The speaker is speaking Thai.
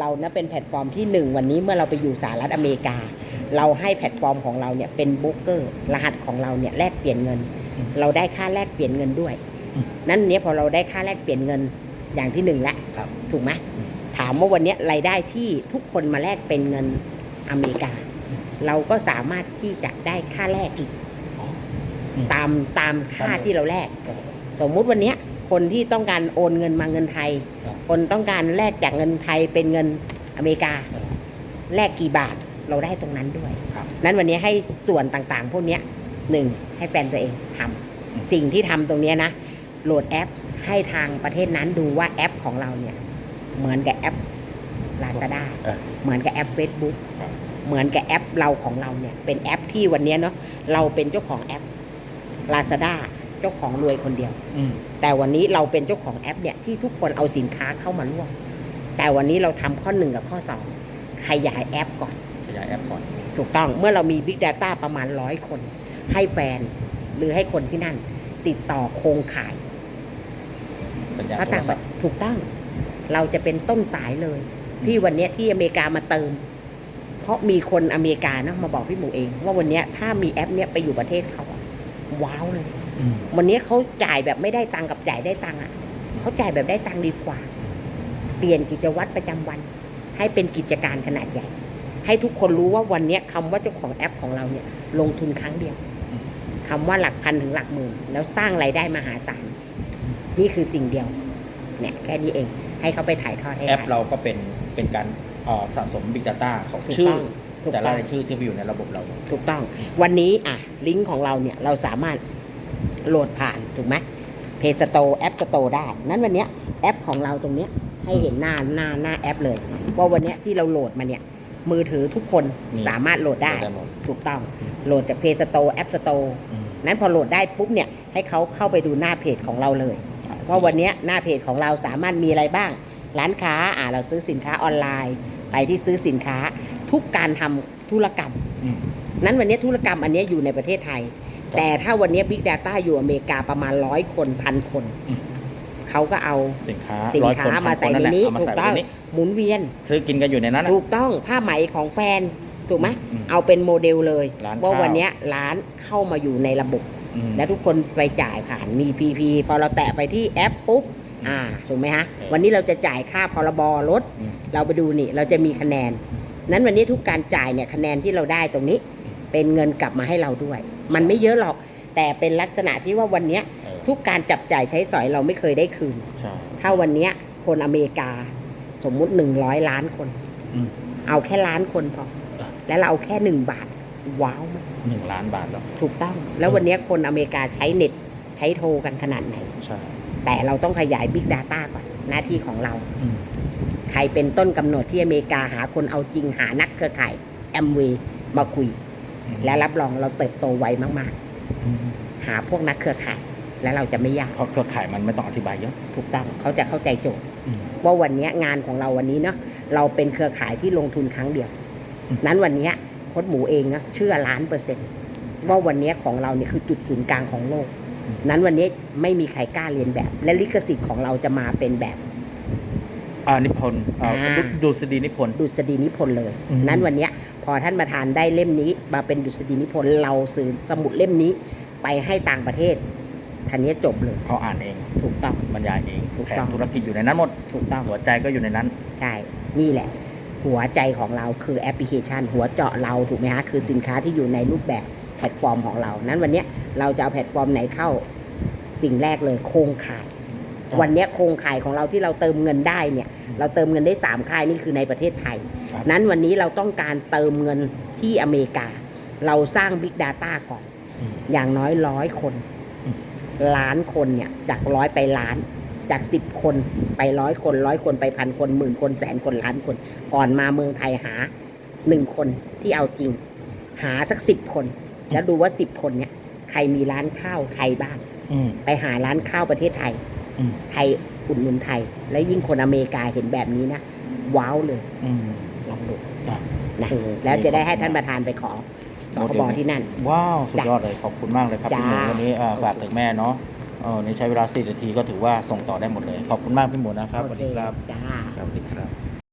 เรานะเป็นแพลตฟอร์มที่หนึ่งวันนี้เมื่อเราไปอยู่สหรัฐอเมริกา เราให้แพลตฟอร์มของเราเนี่ยเป็นโบรกเกอร์ รหัสของเราเนี่ยแลกเปลี่ยนเงินอืมเราได้ค่าแลกเปลี่ยนเงินด้วยอืมนั้นเนี้ยพอเราได้ค่าแลกเปลี่ยนเงินอย่างที่หนึ่งละครับถูกไหมอืมถามว่าวันเนี้ยรายได้ที่ทุกคนมาแลกเป็นเงินอเมริกา เราก็สามารถที่จะได้ค่าแลกอีกอ๋ออืมตามตามค่าครับที่เราแลกครับสมมุติวันเนี้ย คนที่ต้องการโอนเงินมาเงินไทย ครับ คนต้องการแลกจากเงินไทยเป็นเงินอเมริกาเออแลกกี่บาทเราได้ตรงนั้นด้วย ครับ นั้นวันนี้ให้ส่วนต่างๆ พวกเนี้ยหนึ่งให้แฟนตัวเองทำอืม สิ่งที่ทำตรงเนี้ยนะ โหลดแอปให้ทางประเทศนั้นดูว่าแอปของเราเนี่ย เหมือนกับแอป Lazada เออ เหมือนกับแอป Facebook ครับ เหมือนกับแอปเราของเราเนี่ย เป็นแอปที่วันเนี้ยเนาะเราเป็นเจ้าของแอป Lazada เจ้าของรวยคนเดียว อืม แต่วันนี้เราเป็นเจ้าของแอปเนี่ยที่ทุกคนเอาสินค้าเข้ามาร่วม แต่วันนี้เราทำข้อหนึ่งกับข้อสองขยายแอปก่อน ขยายแอปก่อน ถูกต้องเมื่อเรามี Big Data ประมาณร้อยคน ให้แฟนหรือให้คนที่นั่น ติดต่อโครงข่ายสัญญาณเพราะโทต่ารงศัพท์ ถูกต้อง เราจะเป็นต้นสายเลยที่วันเนี้ยที่อเมริกามาเติม เพราะมีคนอเมริกานะมาบอกพี่หมูเอง ว่าวันเนี้ยถ้ามีแอปเนี้ยไปอยู่ประเทศเขาอะว้าวเลยอืม วันนี้เขาจ่ายแบบไม่ได้ตังค์กับจ่ายได้ตังค์อะเขาจ่ายแบบได้ตังค์ดีกว่า เปลี่ยนกิจวัตรประจำวัน ให้เป็นกิจการขนาดใหญ่ ให้ทุกคนรู้ว่าวันนี้คำว่าเจ้าของแอปของเราเนี่ย ลงทุนครั้งเดียวคำว่าหลักพันถึงหลักหมื่น แล้วสร้างรายได้มหาศาลนี่คือสิ่งเดียวเนี่ยแค่นี้เอง ให้เขาไปถ่ายทอดให้แอปได้เราก็เป็นเป็นการเอ่อสะสม Big Data ของถูกชื่อต้องถูกแต่ต้ละองรายชื่อที่ไปอยู่ในระบบเรา ถูกต้อง วันนี้อะลิงก์ของเราเนี่ยเราสามารถ โหลดผ่านถูกไหมเพจสโตแอปสโตได้ นั้นวันเนี้ยแอปของเราตรงเนี้ยให้เห็นหน้าหน้าหน้าแอปเลย ว่าวันเนี้ยที่เราโหลดมาเนี่ย มือถือทุกคนมีสามารถโหลดได้ได้หมดถูกต้องโหลดจากเพจสโตแอปสโตอืมนั้นพอโหลดได้ปุ๊บเนี่ยให้เขาเข้าไปดูหน้าเพจของเราเลยว่าวันเนี้ยหน้าเพจของเราสามารถมีอะไรบ้าง ร้านค้าอ่าเราซื้อสินค้าออนไลน์ไปที่ซื้อสินค้าทุกการทำธุรกรรมอืมนั้นวันนี้ธุรกรรมอันนี้อยู่ในประเทศไทยครับ แต่ถ้าวันนี้ Big Data อยู่อเมริกาประมาณร้อยคนพันคน อืม เขาก็เอาสินค้าสินร้อยค้าคนมาพัใส่คในแหละนี้เอามาถูใส่กต้องไว้ในนี้หมุนเวียน ซื้อกินกันอยู่ในนั้นน่ะ ถูกต้องผ้าไหมของแฟน ถูกไหมอืมเอาเป็นโมเดลเลยร้านว่าข้าว วันนี้ร้านเข้ามาอยู่ในระบบ อืม และทุกคนไปจ่ายผ่านมี PP พอเราแตะไปที่แอปปุ๊บอ่าถูกไหมฮะเออวันนี้เราจะจ่ายค่าพรบรถ อืม เราไปดูนี่ เราจะมีคะแนน นั้นวันนี้ทุกการจ่ายเนี่ยคะแนนที่เราได้ตรงนี้ เป็นเงินกลับมาให้เราด้วย มันไม่เยอะหรอกแต่เป็นลักษณะที่ว่าวันเนี้ยเออทุกการจับจ่ายใช้สอยเราไม่เคยได้คืน ใช่ ถ้าวันเนี้ยคนอเมริกาสมมุติหนึ่งร้อยล้านคน อืมเอาแค่ล้านคนพอ อะ แล้วเราเอาแค่หนึ่งบาท ว้าวมากหนึ่งล้านบาทแล้วถูกต้อง แล้ววันเนี้ยคนอเมริกาใช้เน็ต ใช้โทรกันขนาดไหน ใช่แต่เราต้องขยาย Big Data ก่อน หน้าที่ของเรา อืมใครเป็นต้นกำเนิดที่อเมริกาหาคนเอาจริงหานักเครือข่ายแอมเวย์มาคุยอืม และรับรองเราเติบโตไวมากอืมๆหาพวกนักเครือข่าย และเราจะไม่ยากเพราะเครือข่ายมันไม่ต้องอธิบายเยอะถูกต้องเขาจะเข้าใจโจทย์อืมว่าวันเนี้ยงานของเราวันนี้เนาะเราเป็นเครือข่ายที่ลงทุนครั้งเดียวอืมนั้นวันเนี้ยโค้ชหมูเองนะเชื่อล้านเปอร์เซ็นต์ว่าวันเนี้ยของเราเนี่ยคือจุดศูนย์กลางของโลก นั้นวันนี้ไม่มีใครกล้าเรียนแบบ และลิขสิทธิ์ของเราจะมาเป็นแบบ อ่านิพนธ์อ่าอ่าดูดูสดีนิพนธ์ ดุษฎีนิพนธ์เลย อืม นั้นวันเนี้ยพอท่านประธานได้เล่มนี้มาเป็นดุษฎีนิพนธ์เราสื่อสมุดเล่มนี้ไปให้ต่างประเทศทันนี้จบเลย เขาอ่านเอง ถูกต้อง บรรยายเองถูกแผต้อนงธุรกิจอยู่ในนั้นหมด ถูกต้อง หัวใจก็อยู่ในนั้น ใช่ นี่แหละ หัวใจของเราคือแอปพลิเคชัน หัวเจาะเราถูกไหมฮะ คือสินค้าที่อยู่ในรูปแบบแพลตฟอร์มของเรา นั้นวันเนี้ยเราจะเอาแพลตฟอร์มไหนเข้า สิ่งแรกเลยโครงข่ายครับ วันเนี้ยโครงข่ายของเราที่เราเติมเงินได้เนี่ย เราเติมเงินได้สามค่ายนี่คือในประเทศไทยครับนั้นวันนี้เราต้องการเติมเงินที่อเมริกา เราสร้าง Big Data ก่อนอืมอย่างน้อยร้อยคนอืมล้านคนเนี่ยจากร้อยไปล้านจากสิบคนไปร้อยคนร้อยคนไปพันคนหมื่นคนแสนคนล้านคน ก่อนมาเมืองไทยหาหนึ่งคนที่เอาจริง หาสักสิบคน แล้วดูว่าสิบคนเนี่ย ใครมีร้านข้าวไทยบ้างอืมไปหาร้านข้าวประเทศไทยอืม ไทยอุดหนุนไทย และยิ่งคนอเมริกาเห็นแบบนี้นะว้าวเลยอืมลองดูอะนะโอ้โหแล้วจะได้ให้ขอบคุณท่านประธานไปขอสโมคเดลบที่นั่น ว้าว สุดจ้ะยอดเลยขอบคุณมากเลยครับพี่หมูจ้าวันนี้อ่าโอเคฝากถึงแม่เนาะเออนี่ใช้เวลา4นาทีก็ถือว่าส่งต่อได้หมดเลย ขอบคุณมากพี่หมูนะครับสวัสดีครับจ้าครับสวัสดีครับ